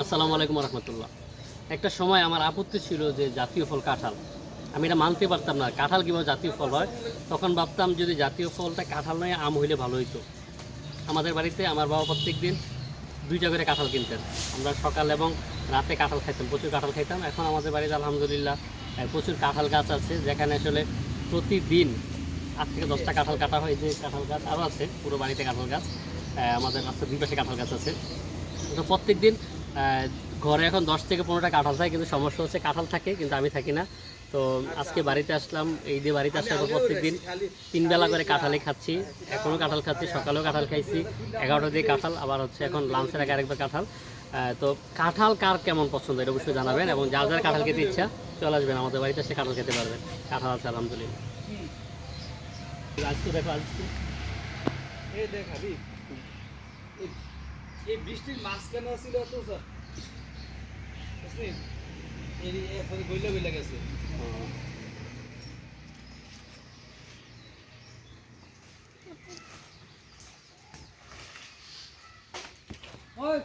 আসসালামু আলাইকুম রহমতুল্লাহ। একটা সময় আমার আপত্তি ছিল যে জাতীয় ফল কাঁঠাল। আমি এটা মানতে পারতাম না, কাঁঠাল কীভাবে জাতীয় ফল হয়? তখন ভাবতাম যদি জাতীয় ফলটা কাঁঠাল নয়, আম হইলে ভালো হইতো। আমাদের বাড়িতে আমার বাবা প্রত্যেক দিন দুইটা করে কাঁঠাল কিনতেন। আমরা সকাল এবং রাতে কাঁঠাল খাইতাম, প্রচুর কাঁঠাল খাইতাম। এখন আমাদের বাড়িতে আলহামদুলিল্লাহ প্রচুর কাঁঠাল গাছ আছে। যেখানে আসলে প্রতিদিন আট থেকে দশটা কাঁঠাল কাটা হয়, যে কাঁঠাল গাছ আরও আছে, পুরো বাড়িতে কাঁঠাল গাছ। আমাদের রাস্তার দুই পাশে কাঁঠাল গাছ আছে। তো প্রত্যেক দিন ঘরে এখন দশ থেকে পনেরোটা কাঁঠাল থাকে, কিন্তু সমস্যা হচ্ছে কাঁঠাল থাকে, কিন্তু আমি থাকি না। তো আজকে বাড়িতে আসলাম, এই দিয়ে বাড়িতে আসলে প্রত্যেক দিন তিন বেলা করে কাঁঠালই খাচ্ছি। এখনও কাঁঠাল খাচ্ছি, সকালেও কাঁঠাল খাইছি, এগারোটা দিয়ে কাঁঠাল, আবার হচ্ছে এখন লাঞ্চের আগে আরেকবার কাঁঠাল। তো কাঁঠাল কার কেমন পছন্দ, এটা অবশ্যই জানাবেন, এবং যার যার কাঁঠাল খেতে ইচ্ছা, চলে আসবেন আমাদের বাড়িতে সে কাঁঠাল খেতে পারবেন। কাঁঠাল আছে, আলহামদুলিল্লাহ। আজকে দেখো, আজকে এই দেখ হাবিব এই- বৃষ্টির মাঝখানে ছিল তো স্যার। বুঝলি? এখন গইলা গইলা গেছে। ওই